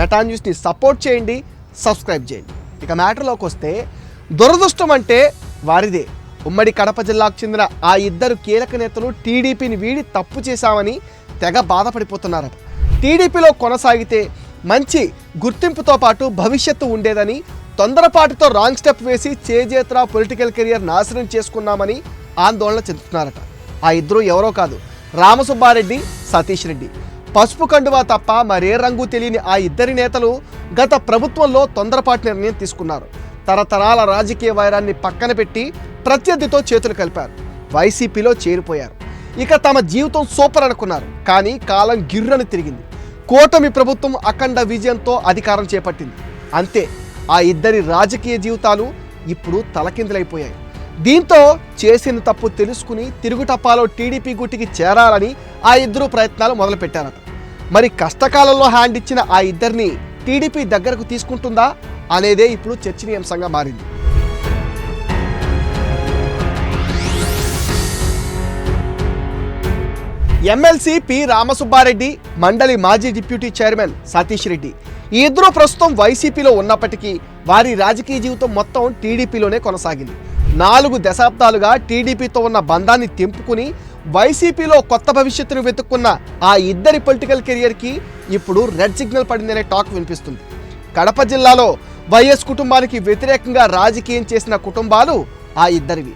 Meta న్యూస్ని support చేయండి subscribe చేయండి. ఇక మ్యాటర్లోకి వస్తే దురదృష్టం అంటే వారిదే. ఉమ్మడి కడప జిల్లాకు చెందిన ఆ ఇద్దరు కీలక నేతలు టీడీపీని వీడి తప్పు చేశామని తెగ బాధపడిపోతున్నారట. టీడీపీలో కొనసాగితే మంచి గుర్తింపుతో పాటు భవిష్యత్తు ఉండేదని తొందరపాటుతో రాంగ్ స్టెప్ వేసి చేజేత్ర పొలిటికల్ కెరియర్ నాశనం చేసుకున్నామని ఆందోళన చెందుతున్నారట. ఆ ఇద్దరు ఎవరో కాదు రామసుబ్బారెడ్డి సతీష్ రెడ్డి. పసుపు కండువా తప్ప మరే రంగు తెలియని ఆ ఇద్దరి నేతలు గత ప్రభుత్వంలో తొందరపాటు నిర్ణయం తీసుకున్నారు. తరతరాల రాజకీయ వైరాన్ని పక్కన పెట్టి ప్రత్యర్థితో చేతులు కలిపారు. వైసీపీలో చేరిపోయారు. ఇక తమ జీవితం సూపర్ అనుకున్నారు. కానీ కాలం గిర్రని తిరిగింది. కూటమి ప్రభుత్వం అఖండ విజయంతో అధికారం చేపట్టింది. అంతే ఆ ఇద్దరి రాజకీయ జీవితాలు ఇప్పుడు తలకిందులైపోయాయి. దీంతో చేసిన తప్పు తెలుసుకుని తిరుగుటప్పాలో టీడీపీ గుట్టికి చేరాలని ఆ ఇద్దరు ప్రయత్నాలు మొదలుపెట్టారట. మరి కష్టకాలంలో హ్యాండ్ ఇచ్చిన ఆ ఇద్దరిని టీడీపీ దగ్గరకు తీసుకుంటుందా అనేదే ఇప్పుడు చర్చనీయాంశంగా మారింది. ఎమ్మెల్సీ పి రామసుబ్బారెడ్డి మండలి మాజీ డిప్యూటీ చైర్మన్ సతీష్ రెడ్డి. ఈ ఇద్దరు ప్రస్తుతం వైసీపీలో ఉన్నప్పటికీ వారి రాజకీయ జీవితం మొత్తం టీడీపీలోనే కొనసాగింది. నాలుగు దశాబ్దాలుగా టీడీపీతో ఉన్న బంధాన్ని తెంపుకుని వైసీపీలో కొత్త భవిష్యత్తును వెతుక్కున్న ఆ ఇద్దరి పొలిటికల్ కెరియర్కి ఇప్పుడు రెడ్ సిగ్నల్ పడిందనే టాక్ వినిపిస్తుంది. కడప జిల్లాలో వైఎస్ కుటుంబానికి వ్యతిరేకంగా రాజకీయం చేసిన కుటుంబాలు ఆ ఇద్దరివి.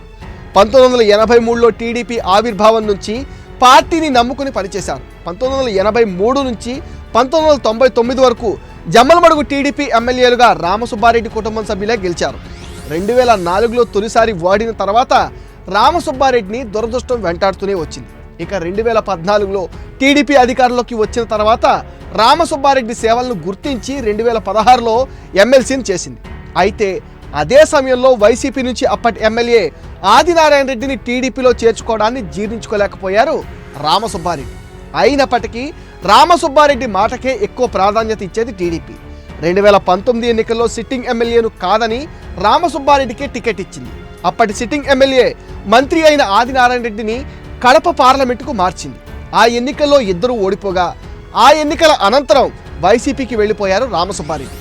పంతొమ్మిది వందల ఎనభై మూడులో టీడీపీ ఆవిర్భావం నుంచి పార్టీని నమ్ముకుని పనిచేశారు. పంతొమ్మిది వందల ఎనభై మూడు నుంచి పంతొమ్మిది వందల తొంభై తొమ్మిది వరకు జమ్మలమడుగు టీడీపీ ఎమ్మెల్యేలుగా రామసుబ్బారెడ్డి కుటుంబం సభ్యులే గెలిచారు. రెండు వేల నాలుగులో తొలిసారి ఓడిన తర్వాత రామసుబ్బారెడ్డిని దురదృష్టం వెంటాడుతూనే వచ్చింది. ఇక రెండు వేల పద్నాలుగులో టీడీపీ అధికారంలోకి వచ్చిన తర్వాత రామసుబ్బారెడ్డి సేవలను గుర్తించి రెండు వేల పదహారులో ఎమ్మెల్సీని చేసింది. అయితే అదే సమయంలో వైసీపీ నుంచి అప్పటి ఎమ్మెల్యే ఆదినారాయణ రెడ్డిని టీడీపీలో చేర్చుకోవడాన్ని జీర్ణించుకోలేకపోయారు రామసుబ్బారెడ్డి. అయినప్పటికీ రామసుబ్బారెడ్డి మాటకే ఎక్కువ ప్రాధాన్యత ఇచ్చేది టీడీపీ. రెండు వేల పంతొమ్మిది ఎన్నికల్లో సిట్టింగ్ ఎమ్మెల్యేను కాదని రామసుబ్బారెడ్డికే టికెట్ ఇచ్చింది. అప్పటి సిట్టింగ్ ఎమ్మెల్యే మంత్రి అయిన ఆదినారాయణ రెడ్డిని కడప పార్లమెంటుకు మార్చింది. ఆ ఎన్నికల్లో ఇద్దరు ఓడిపోగా ఆ ఎన్నికల అనంతరం వైసీపీకి వెళ్ళిపోయారు రామసుబ్బారెడ్డి.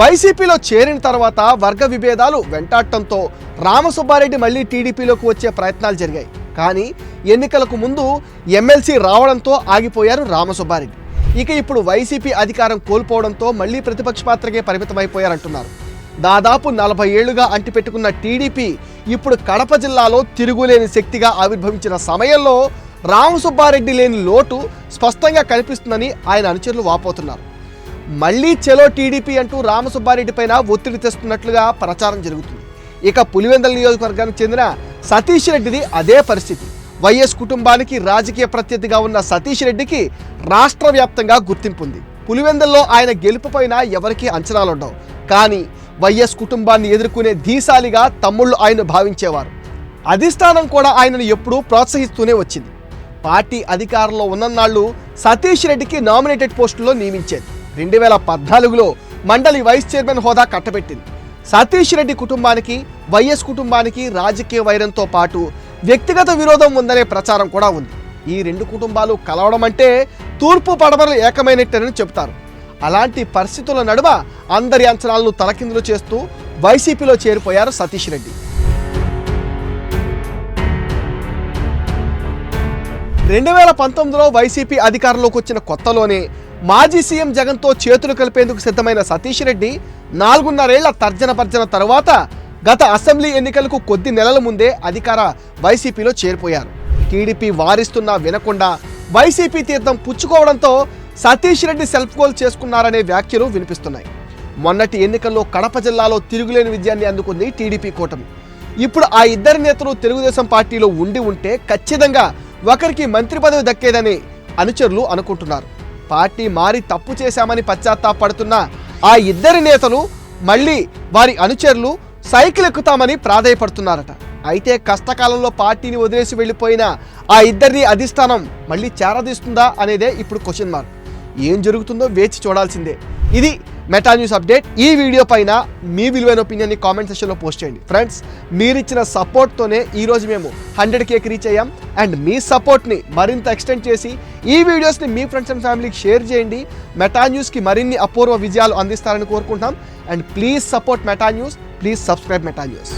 వైసీపీలో చేరిన తర్వాత వర్గ విభేదాలు వెంటాడటంతో రామసుబ్బారెడ్డి మళ్ళీ టీడీపీలోకి వచ్చే ప్రయత్నాలు జరిగాయి. కానీ ఎన్నికలకు ముందు ఎమ్మెల్సీ రావడంతో ఆగిపోయారు రామసుబ్బారెడ్డి. ఇక ఇప్పుడు వైసీపీ అధికారం కోల్పోవడంతో మళ్ళీ ప్రతిపక్ష పాత్రకే పరిమితమైపోయారంటున్నారు. దాదాపు నలభై ఏళ్ళుగా అంటిపెట్టుకున్న టీడీపీ ఇప్పుడు కడప జిల్లాలో తిరుగులేని శక్తిగా ఆవిర్భవించిన సమయంలో రామసుబ్బారెడ్డి లేని లోటు స్పష్టంగా కనిపిస్తుందని ఆయన అనుచరులు వాపోతున్నారు. మళ్ళీ చెలో టీడీపీ అంటూ రామసుబ్బారెడ్డి పైన ఒత్తిడి తెస్తున్నట్లుగా ప్రచారం జరుగుతుంది. ఇక పులివెందల నియోజకవర్గానికి చెందిన సతీష్ రెడ్డిది అదే పరిస్థితి. వైఎస్ కుటుంబానికి రాజకీయ ప్రత్యర్థిగా ఉన్న సతీష్ రెడ్డికి రాష్ట్ర వ్యాప్తంగా గుర్తింపు ఉంది. పులివెందల్లో ఆయన గెలుపుపైన ఎవరికీ అంచనాలుండవు. కానీ వైఎస్ కుటుంబాన్ని ఎదుర్కొనే ధీశాలిగా తమ్ముళ్ళు ఆయన భావించేవారు. అధిష్టానం కూడా ఆయనను ఎప్పుడూ ప్రోత్సహిస్తూనే వచ్చింది. పార్టీ అధికారంలో ఉన్ననాళ్ళు సతీష్ రెడ్డికి నామినేటెడ్ పోస్టుల్లో నియమించేది. రెండు వేల పద్నాలుగులో మండలి వైస్ చైర్మన్ హోదా కట్టబెట్టింది. సతీష్ రెడ్డి కుటుంబానికి వైఎస్ కుటుంబానికి రాజకీయ వైరంతో పాటు వ్యక్తిగత విరోధం ఉందనే ప్రచారం కూడా ఉంది. ఈ రెండు కుటుంబాలు కలవడం అంటే తూర్పు పడమరలు ఏకమైనట్టేనని చెబుతారు. అలాంటి పరిస్థితుల నడుమ అందరి అంచనాలను తలకిందులు చేస్తూ వైసీపీలో చేరిపోయారు సతీష్ రెడ్డి. రెండు వేల పంతొమ్మిదిలో వైసీపీ అధికారంలోకి వచ్చిన కొత్తలోనే మాజీ సీఎం జగన్తో చేతులు కలిపేందుకు సిద్ధమైన సతీష్ రెడ్డి నాలుగున్నరేళ్ళ తర్జన భర్జన తరువాత గత అసెంబ్లీ ఎన్నికలకు కొద్ది నెలల ముందే అధికార వైసీపీలో చేరిపోయారు. టీడీపీ వారిస్తున్నా వినకుండా వైసీపీ తీర్థం పుచ్చుకోవడంతో సతీష్ రెడ్డి సెల్ఫ్ గోల్ చేసుకున్నారనే వ్యాఖ్యలు వినిపిస్తున్నాయి. మొన్నటి ఎన్నికల్లో కడప జిల్లాలో తిరుగులేని విజయాన్ని అందుకుంది టీడీపీ కూటమి. ఇప్పుడు ఆ ఇద్దరి నేతలు తెలుగుదేశం పార్టీలో ఉండి ఉంటే ఖచ్చితంగా ఒకరికి మంత్రి పదవి దక్కేదని అనుచరులు అనుకుంటున్నారు. పార్టీ మారి తప్పు చేశామని పశ్చాత్తాపడుతున్న ఆ ఇద్దరి నేతలు మళ్ళీ వారి అనుచరులు సైకిల్ ఎక్కుతామని ప్రాధాయపడుతున్నారట. అయితే కష్టకాలంలో పార్టీని వదిలేసి వెళ్ళిపోయిన ఆ ఇద్దరిని అధిష్టానం మళ్ళీ చేరదీస్తుందా అనేదే ఇప్పుడు క్వశ్చన్ మార్క్ ఏం జరుగుతుందో వేచి చూడాల్సిందే. ఇది మెటా న్యూస్ అప్డేట్ ఈ వీడియో పైన మీ విలువైన ఒపీనియన్ని కామెంట్ సెషన్లో పోస్ట్ చేయండి. ఫ్రెండ్స్ మీరు ఇచ్చిన సపోర్ట్తోనే ఈరోజు మేము హండ్రెడ్ కేక్ రీచ్ అయ్యాం. అండ్ మీ సపోర్ట్ని మరింత ఎక్స్టెండ్ చేసి ఈ వీడియోస్ని మీ ఫ్రెండ్స్ అండ్ ఫ్యామిలీకి షేర్ చేయండి. మెటా న్యూస్కి మరిన్ని అపూర్వ విజయాలు అందిస్తారని కోరుకుంటాం and please support Meta News please subscribe Meta News